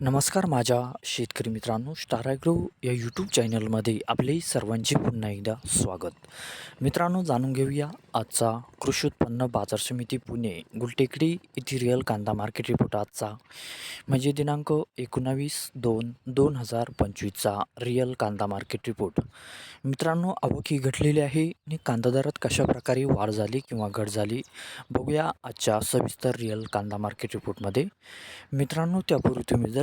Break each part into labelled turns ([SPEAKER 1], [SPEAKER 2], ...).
[SPEAKER 1] नमस्कार माझ्या शेतकरी मित्रांनो स्टाराग्रो या यूट्यूब चॅनलमध्ये आपले सर्वांचे पुन्हा एकदा स्वागत. मित्रांनो जाणून घेऊया आजचा कृषी उत्पन्न बाजार समिती पुणे गुलटेकडी येथील रिअल कांदा मार्केट रिपोर्ट आजचा. म्हणजे दिनांक एकोणावीस दोन दोन हजार पंचवीसचा रिअल कांदा मार्केट रिपोर्ट मित्रांनो आवक ही घटलेली आहे आणि कांदा दरात कशा प्रकारे वाढ झाली किंवा घट झाली बघूया आजच्या सविस्तर रिअल कांदा मार्केट रिपोर्टमध्ये मित्रांनो त्यापूर्वी तुम्ही जर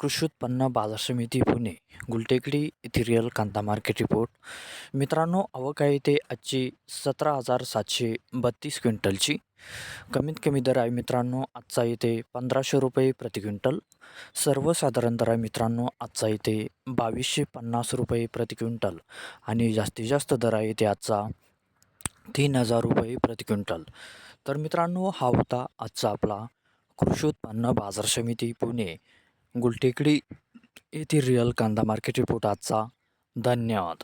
[SPEAKER 1] कृषी उत्पन्न बाजार समिती पुणे गुलटेकडी इथिरियल कांदा मार्केट रिपोर्ट. मित्रांनो आवक आहे ते आजची सतरा हजार सातशे बत्तीस क्विंटलची. कमीत कमी दर आहे मित्रांनो आजचा इथे पंधराशे रुपये प्रति क्विंटल. सर्वसाधारण दर आहे मित्रांनो आजचा इथे बावीसशे पन्नास रुपये प्रति क्विंटल. आणि जास्तीत जास्त दर आहे ते आजचा तीन हजार रुपये प्रति क्विंटल. तर मित्रांनो हा होता आजचा आपला कृषी उत्पन्न बाजार समिती पुणे. गुलटेकडी येथील रिअल कांदा मार्केट रिपोर्ट आजचा. धन्यवाद.